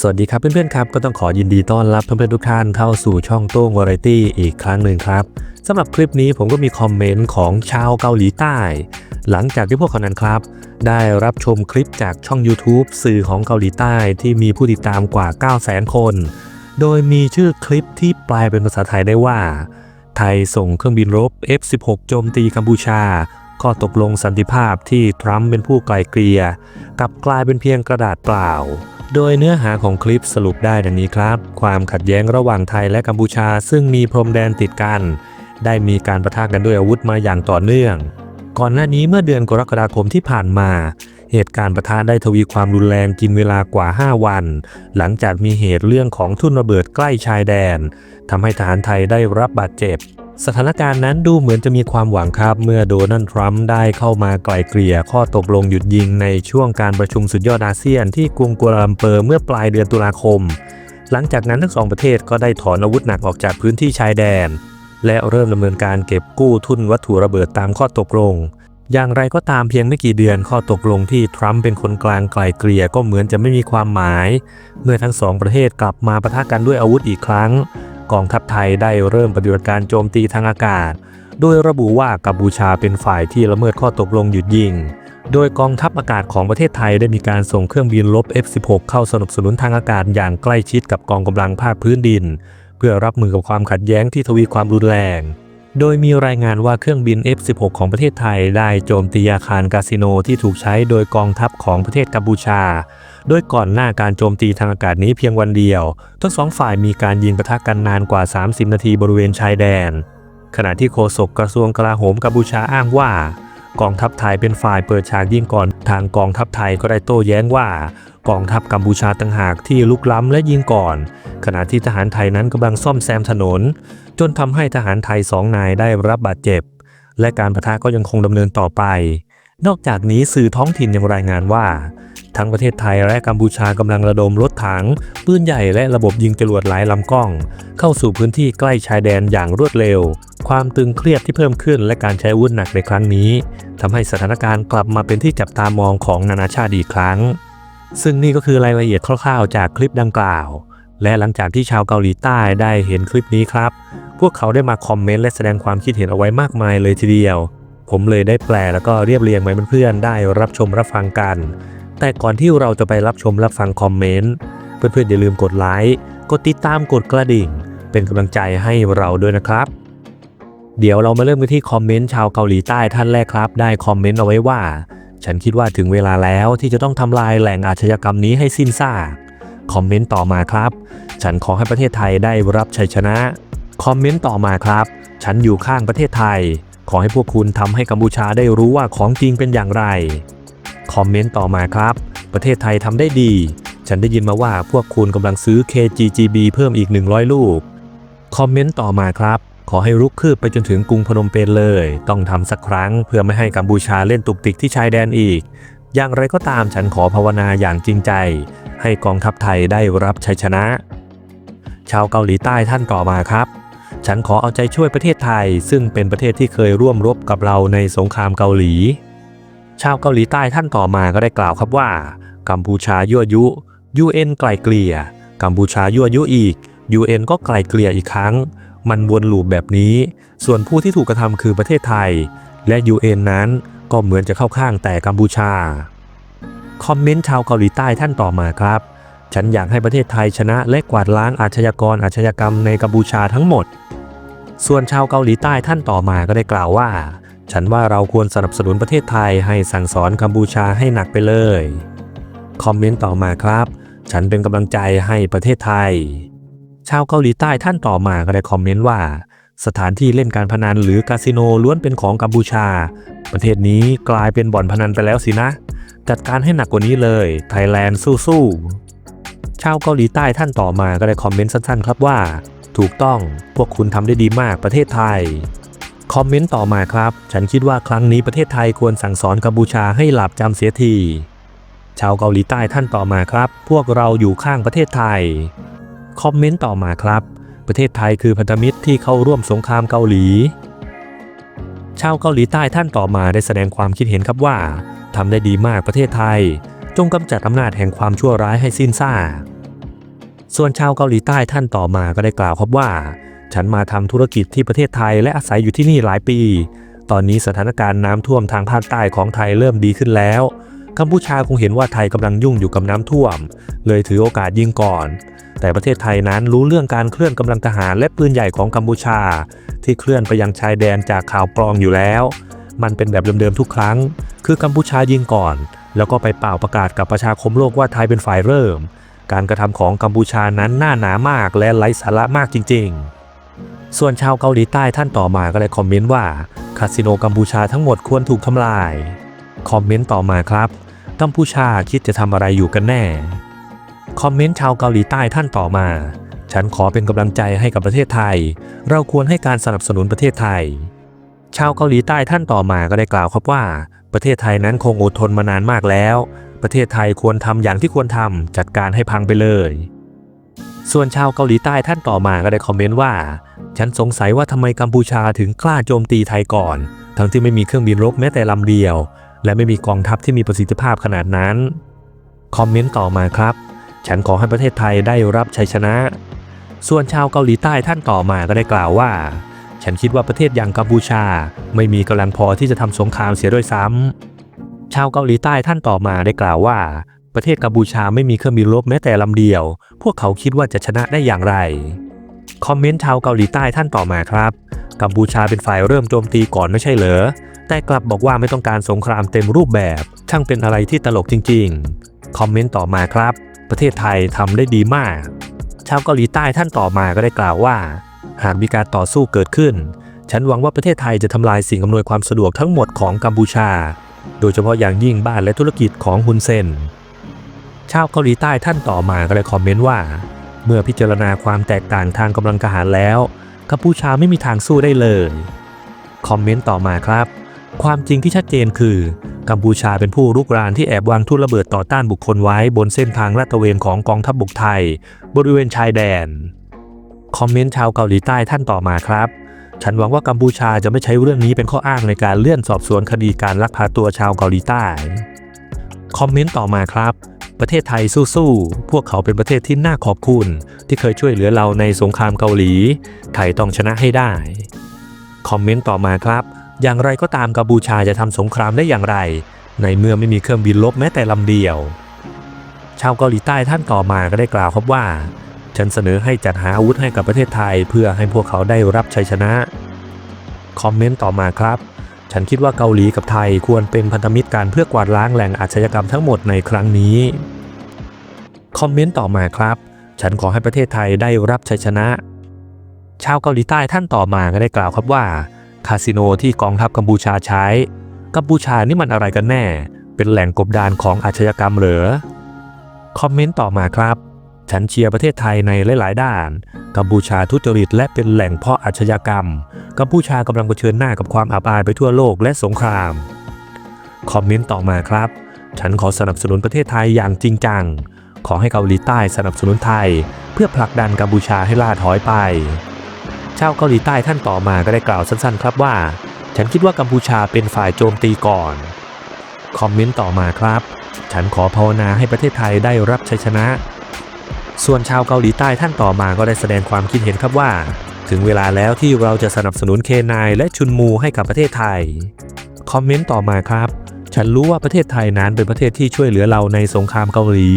สวัสดีครับเพื่อนๆครับก็ต้องขอยินดีต้อนรับเพื่อนๆทุกท่านเข้าสู่ช่องโต้งวาไรตี้อีกครั้งหนึ่งครับสำหรับคลิปนี้ผมก็มีคอมเมนต์ของชาวเกาหลีใต้ หลังจากที่พวกเขานั้นครับ ได้รับชมคลิปจากช่อง YouTube สื่อของเกาหลีใต้ที่มีผู้ติดตามกว่า 9 0 0 0 0 0 คน โดยมีชื่อคลิปที่แปลเป็นภาษาไทยได้ว่า ไทยส่งเครื่องบินรบ F-16 โจมตีกัมพูชา ข้อตกลงสันติภาพที่ทรัมป์เป็นผู้ไกลเกลี่ยกลับกลายเป็นเพียงกระดาษเปล่า โดยเนื้อหาของคลิปสรุปได้ดังนี้ครับ ความขัดแย้งระหว่างไทยและกัมพูชา ซึ่งมีพรมแดนติดกัน ได้มีการประทะกันด้วยอาวุธมาอย่างต่อเนื่อง ก่อนหน้านี้เมื่อเดือนกรกฎาคมที่ผ่านมาเหตุการณ์ประทะได้ทวีความรุนแรงกินเวลากว่า 5 วัน หลังจากมีเหตุเรื่องของทุ่นระเบิดใกล้ชายแดนทำให้ทหารไทยได้รับบาดเจ็บ สถานการณ์นั้นดูเหมือนจะมีความหวังครับ เมื่อโดนัลด์ทรัมป์ได้เข้ามาไกล่เกลี่ยข้อตกลงหยุดยิงในช่วงการประชุมสุดยอดอาเซียนที่กรุงกัวลาลัมเปอร์เมื่อปลายเดือนตุลาคม หลังจากนั้นทั้งสองประเทศก็ได้ถอนอาวุธหนักออกจากพื้นที่ชายแดน และเริ่มดำเนินการเก็บกู้ทุนวัตถุระเบิดตามข้อตกลง อย่างไรก็ตามเพียงไม่กี่เดือนข้อตกลงที่ทรัมป์เป็นคนกลางไกล่เกลี่ยก็เหมือนจะไม่มีความหมาย เมื่อทั้งสองประเทศกลับมาปะทะกันด้วยอาวุธอีกครั้ง กองทัพไทยได้เริ่มปฏิบัติการโจมตีทางอากาศ โดยระบุว่ากัมพูชาเป็นฝ่ายที่ละเมิดข้อตกลงหยุดยิง โดยกองทัพอากาศของประเทศไทยได้มีการส่งเครื่องบินลบ F-16 เข้าสนับสนุนทางอากาศอย่างใกล้ชิดกับกองกำลังภาคพื้นดิน เพื่อรับมือกับความขัดแย้งที่ทวีความรุนแรง โดยมีรายงานว่าเครื่องบิน F-16 ของประเทศไทยได้โจมตีอาคารคาสิโนที่ถูกใช้โดยกองทัพของประเทศกัมพูชา โดยก่อนหน้าการโจมตีทางอากาศนี้เพียงวันเดียว ทั้งสองฝ่ายมีการยิงปะทะกันนานกว่า 30 นาทีบริเวณชายแดน ขณะที่โฆษกกระทรวงกลาโหมกัมพูชาอ้างว่า กองทัพไทยเป็นฝ่ายเปิดฉากยิงก่อน ทางกองทัพไทยก็ได้โต้แย้งว่ากองทัพกัมพูชาต่างหากที่ลุกล้ำและยิงก่อน ขณะที่ทหารไทยนั้นกำลังซ่อมแซมถนน จนทำให้ทหารไทยสองนายได้รับบาดเจ็บ และการประทะก็ยังคงดำเนินต่อไป นอกจากนี้สื่อท้องถิ่นยังรายงานว่า ทั้งประเทศไทยและกัมพูชากำลังระดมรถถัง ปืนใหญ่และระบบยิงจรวดหลายลำกล้อง เข้าสู่พื้นที่ใกล้ชายแดนอย่างรวดเร็ว ความตึงเครียดที่เพิ่มขึ้นและการใช้วุธหนักในครั้งนี้ทำให้สถานการณ์กลับมาเป็นที่จับตามองของนานาชาติอีกครั้ง ซึ่งนี่ก็คือรายละเอียดคร่าวๆ จากคลิปดังกล่าว และหลังจากที่ชาวเกาหลีใต้ได้เห็นคลิปนี้ครับ พวกเขาได้มาคอมเมนต์และแสดงความคิดเห็นเอาไว้มากมายเลยทีเดียว ผมเลยได้แปลแล้วก็เรียบเรียงไว้เพื่อนๆได้รับชมรับฟังกัน แต่ก่อนที่เราจะไปรับชมรับฟังคอมเมนต์เพื่อนๆอย่าลืมกดไลค์กดติดตามกดกระดิ่ง เป็นกำลังใจให้เราด้วยนะครับ เดี๋ยวเรามาเริ่มกันที่คอมเมนต์ชาวเกาหลีใต้ท่านแรกครับ ได้คอมเมนต์เอาไว้ว่า ฉันคิดว่าถึงเวลาแล้วที่จะต้องทำลายแหล่งอาชญากรรมนี้ให้สิ้นซากคอมเมนต์ต่อมาครับ ฉันขอให้ประเทศไทยได้รับชัยชนะ คอมเมนต์ต่อมาครับ ฉันอยู่ข้างประเทศไทย ขอให้พวกคุณทำให้กัมพูชาได้รู้ว่าของจริงเป็นอย่างไร คอมเมนต์ต่อมาครับ ประเทศไทยทำได้ดี ฉันได้ยินมาว่าพวกคุณกำลังซื้อ KGGB เพิ่มอีก 100 ลูก คอมเมนต์ต่อมาครับ ขอให้รุกคืบไปจนถึงกรุงพนมเปญเลย ต้องทำสักครั้งเพื่อไม่ให้กัมพูชาเล่นตุกติกที่ชายแดนอีก อย่างไรก็ตามฉันขอภาวนาอย่างจริงใจ ให้กองทัพไทยได้รับชัยชนะ ชาวเกาหลีใต้ท่านต่อมาครับ ฉันขอเอาใจช่วยประเทศไทย ซึ่งเป็นประเทศที่เคยร่วมรบกับเราในสงครามเกาหลี ชาวเกาหลีใต้ท่านต่อมาก็ได้กล่าวครับว่า กัมพูชายั่วยุ UN ไกลเกลี่ยกัมพูชายั่วยุอีก UN ก็ไกลเกลี่ยอีกครั้ง มันวนลูปแบบนี้ ส่วนผู้ที่ถูกกระทำคือประเทศไทย และ UN นั้นก็เหมือนจะเข้าข้างแต่กัมพูชา คอมเมนต์ชาวเกาหลีใต้ท่านต่อมาครับ ฉันอยากให้ประเทศไทยชนะและกวาดล้างอาชญากรอาชญากรรมในกัมพูชาทั้งหมด ส่วนชาวเกาหลีใต้ท่านต่อมาก็ได้กล่าวว่า ฉันว่าเราควรสนับสนุนประเทศไทยให้สั่งสอนกัมพูชาให้หนักไปเลย คอมเมนต์ต่อมาครับ ฉันเป็นกำลังใจให้ประเทศไทย ชาวเกาหลีใต้ท่านต่อมาก็ได้คอมเมนต์ว่า สถานที่เล่นการพนันหรือคาสิโนล้วนเป็นของกัมพูชา ประเทศนี้กลายเป็นบ่อนพนันไปแล้วสินะ จัดการให้หนักกว่านี้เลย ไทยแลนด์สู้ๆชาวเกาหลีใต้ท่านต่อมาก็ได้คอมเมนต์สั้นๆ ครับว่า ถูกต้องพวกคุณทำได้ดีมากประเทศไทยคอมเมนต์ต่อมาครับ ฉันคิดว่าครั้งนี้ประเทศไทยควรสั่งสอนกัมพูชาให้หลับจำเสียที ชาวเกาหลีใต้ท่านต่อมาครับ พวกเราอยู่ข้างประเทศไทย คอมเมนต์ต่อมาครับ ประเทศไทยคือพันธมิตรที่เข้าร่วมสงครามเกาหลี ชาวเกาหลีใต้ท่านต่อมาได้แสดงความคิดเห็นครับว่าทำได้ดีมากประเทศไทย จงกำจัดอำนาจแห่งความชั่วร้ายให้สิ้นซากส่วนชาวเกาหลีใต้ท่านต่อมาก็ได้กล่าวครับว่า ฉันมาทำธุรกิจที่ประเทศไทยและอาศัยอยู่ที่นี่หลายปี ตอนนี้สถานการณ์น้ำท่วมทางภาคใต้ของไทยเริ่มดีขึ้นแล้ว กัมพูชาคงเห็นว่าไทยกำลังยุ่งอยู่กับน้ำท่วม เลยถือโอกาสยิงก่อน แต่ประเทศไทยนั้นรู้เรื่องการเคลื่อนกำลังทหารและปืนใหญ่ของกัมพูชา ที่เคลื่อนไปยังชายแดนจากข่าวปลอมอยู่แล้ว มันเป็นแบบเดิมๆทุกครั้ง คือกัมพูชายิงก่อน แล้วก็ไปเป่าประกาศกับประชาคมโลกว่าไทยเป็นฝ่ายเริ่ม การกระทำของกัมพูชานั้นหน่าหนามากและไร้สาระมากจริง ๆส่วนชาวเกาหลีใต้ท่านต่อมาก็เลยคอมเมนต์ว่า คาสิโนกัมพูชาทั้งหมดควรถูกทำลาย คอมเมนต์ต่อมาครับกัมพูชาคิดจะทำอะไรอยู่กันแน่ คอมเมนต์ชาวเกาหลีใต้ท่านต่อมา ฉันขอเป็นกำลังใจให้กับประเทศไทย เราควรให้การสนับสนุนประเทศไทย ชาวเกาหลีใต้ท่านต่อมาก็ได้กล่าวครับว่า ประเทศไทยนั้นคงอดทนมานานมากแล้ว ประเทศไทยควรทำอย่างที่ควรทำจัดการให้พังไปเลย ส่วนชาวเกาหลีใต้ท่านต่อมาก็ได้คอมเมนต์ว่า ฉันสงสัยว่าทำไมกัมพูชาถึงกล้าโจมตีไทยก่อน ทั้งที่ไม่มีเครื่องบินรบแม้แต่ลำเดียว และไม่มีกองทัพที่มีประสิทธิภาพขนาดนั้น คอมเมนต์ต่อมาครับ ฉันขอให้ประเทศไทยได้รับชัยชนะ ส่วนชาวเกาหลีใต้ท่านต่อมาก็ได้กล่าวว่า ฉันคิดว่าประเทศอย่างกัมพูชา ไม่มีกำลังพอที่จะทำสงครามเสียด้วยซ้ำชาวเกาหลีใต้ท่านต่อมาได้กล่าวว่า ประเทศกัมพูชาไม่มีเครื่องบินรบแม้แต่ลำเดียว พวกเขาคิดว่าจะชนะได้อย่างไรคอมเมนต์ชาวเกาหลีใต้ท่านต่อมาครับ กัมพูชาเป็นฝ่ายเริ่มโจมตีก่อนไม่ใช่เหรอ แต่กลับบอกว่าไม่ต้องการสงครามเต็มรูปแบบ ช่างเป็นอะไรที่ตลกจริง ๆ คอมเมนต์ต่อมาครับ ประเทศไทยทำได้ดีมาก ชาวเกาหลีใต้ท่านต่อมาก็ได้กล่าวว่า หากมีการต่อสู้เกิดขึ้น ฉันหวังว่าประเทศไทยจะทำลายสิ่งอำนวยความสะดวกทั้งหมดของกัมพูชา โดยเฉพาะอย่างยิ่งบ้านและธุรกิจของฮุนเซนชาวเกาหลีใต้ท่านต่อมาก็ได้คอมเมนต์ว่า เมื่อพิจารณาความแตกต่างทางกำลังทหารแล้วกัมพูชาไม่มีทางสู้ได้เลย คอมเมนต์ต่อมาครับ ความจริงที่ชัดเจนคือ กัมพูชาเป็นผู้รุกรานที่แอบวางทุ่นระเบิดต่อต้านบุคคลไว้บนเส้นทางลาดตระเวนของกองทัพบบกไทย บริเวณชายแดน คอมเมนต์ชาวเกาหลีใต้ท่านต่อมาครับ ฉันหวังว่ากัมพูชาจะไม่ใช้เรื่องนี้เป็นข้ออ้างในการเลื่อนสอบสวนคดีการลักพาตัวชาวเกาหลีใต้ คอมเมนต์ต่อมาครับประเทศไทยสู้ๆ พวกเขาเป็นประเทศที่น่าขอบคุณ ที่เคยช่วยเหลือเราในสงครามเกาหลี ไทยต้องชนะให้ได้ คอมเมนต์ต่อมาครับ อย่างไรก็ตามกัมพูชาจะทำสงครามได้อย่างไร ในเมื่อไม่มีเครื่องบินลบแม้แต่ลำเดียว ชาวเกาหลีใต้ท่านต่อมาก็ได้กล่าวครับว่า ฉันเสนอให้จัดหาอาวุธให้กับประเทศไทยเพื่อให้พวกเขาได้รับชัยชนะ คอมเมนต์ต่อมาครับ ฉันคิดว่าเกาหลีกับไทยควรเป็นพันธมิตรกันเพื่อกวาดล้างแหล่งอาชญากรรมทั้งหมดในครั้งนี้ คอมเมนต์ต่อมาครับ ฉันขอให้ประเทศไทยได้รับชัยชนะ ชาวเกาหลีใต้ท่านต่อมาก็ได้กล่าวครับว่า คาสิโนที่กองทัพกัมพูชาใช้ กัมพูชานี่มันอะไรกันแน่ เป็นแหล่งกบดานของอาชญากรรมเหรอ คอมเมนต์ต่อมาครับ ฉันเชียร์ประเทศไทยในหลาย ๆ ด้าน กัมพูชาทุจริตและเป็นแหล่งเพาะอาชญากรรม กัมพูชากำลังเผชิญหน้ากับความอับอายไปทั่วโลกและสงคราม คอมเมนต์ต่อมาครับ ฉันขอสนับสนุนประเทศไทยอย่างจริงจัง ขอให้เกาหลีใต้สนับสนุนไทย เพื่อผลักดันกัมพูชาให้ล่าถอยไป ชาวเกาหลีใต้ท่านต่อมาก็ได้กล่าวสั้นๆ ครับว่า ฉันคิดว่ากัมพูชาเป็นฝ่ายโจมตีก่อน คอมเมนต์ต่อมาครับ ฉันขอภาวนาให้ประเทศไทยได้รับชัยชนะ ส่วนชาวเกาหลีใต้ท่านต่อมาก็ได้แสดงความคิดเห็นครับว่า ถึงเวลาแล้วที่เราจะสนับสนุนเคนายและชุนมูให้กับประเทศไทย คอมเมนต์ต่อมาครับ ฉันรู้ว่าประเทศไทยนั้นเป็นประเทศที่ช่วยเหลือเราในสงครามเกาหลี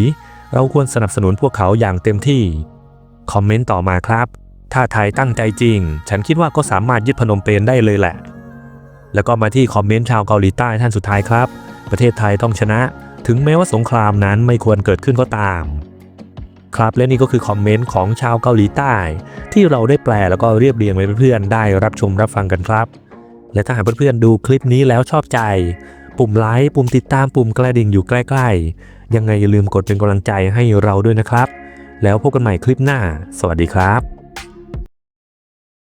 เราควรสนับสนุนพวกเขาอย่างเต็มที่ คอมเมนต์ต่อมาครับ ถ้าไทยตั้งใจจริง ฉันคิดว่าก็สามารถยึดพนมเปญได้เลยแหละ แล้วก็มาที่คอมเมนต์ชาวเกาหลีใต้ท่านสุดท้ายครับ ประเทศไทยต้องชนะ ถึงแม้ว่าสงครามนั้นไม่ควรเกิดขึ้นก็ตาม ครับและนี่ก็คือคอมเมนต์ของชาวเกาหลีใต้ ที่เราได้แปลแล้วก็เรียบเรียงไว้เพื่อนๆได้รับชมรับฟังกันครับ และถ้าหากเพื่อนๆดูคลิปนี้แล้วชอบใจ ปุ่มไลค์ปุ่มติดตามปุ่มกระดิ่งอยู่ใกล้ ๆ ยังไงอย่าลืมกดเป็นกำลังใจให้เราด้วยนะครับ แล้วพบกันใหม่คลิปหน้า สวัสดีครับ